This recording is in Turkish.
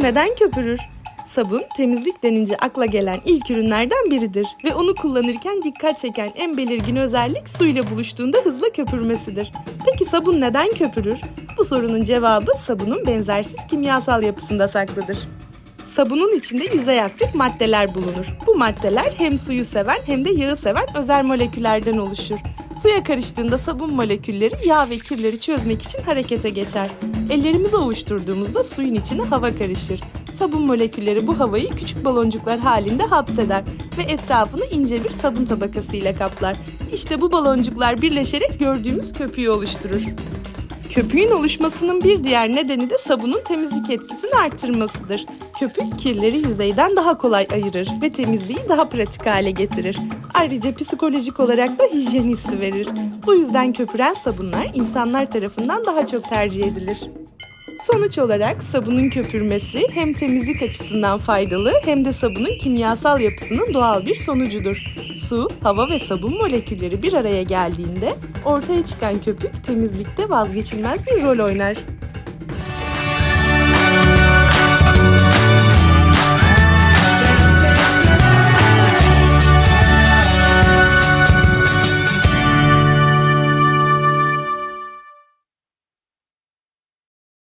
neden köpürür? Sabun temizlik denince akla gelen ilk ürünlerden biridir ve onu kullanırken dikkat çeken en belirgin özellik su ile buluştuğunda hızla köpürmesidir. Peki sabun neden köpürür? Bu sorunun cevabı sabunun benzersiz kimyasal yapısında saklıdır. Sabunun içinde yüzey aktif maddeler bulunur. Bu maddeler hem suyu seven hem de yağı seven özel moleküllerden oluşur. Suya karıştığında sabun molekülleri yağ ve kirleri çözmek için harekete geçer. Ellerimizi ovuşturduğumuzda suyun içine hava karışır. Sabun molekülleri bu havayı küçük baloncuklar halinde hapseder ve etrafını ince bir sabun tabakası ile kaplar. İşte bu baloncuklar birleşerek gördüğümüz köpüğü oluşturur. Köpüğün oluşmasının bir diğer nedeni de sabunun temizlik etkisini arttırmasıdır. Köpük kirleri yüzeyden daha kolay ayırır ve temizliği daha pratik hale getirir. Ayrıca psikolojik olarak da hijyen hissi verir. Bu yüzden köpüren sabunlar insanlar tarafından daha çok tercih edilir. Sonuç olarak sabunun köpürmesi hem temizlik açısından faydalı hem de sabunun kimyasal yapısının doğal bir sonucudur. Su, hava ve sabun molekülleri bir araya geldiğinde ortaya çıkan köpük temizlikte vazgeçilmez bir rol oynar.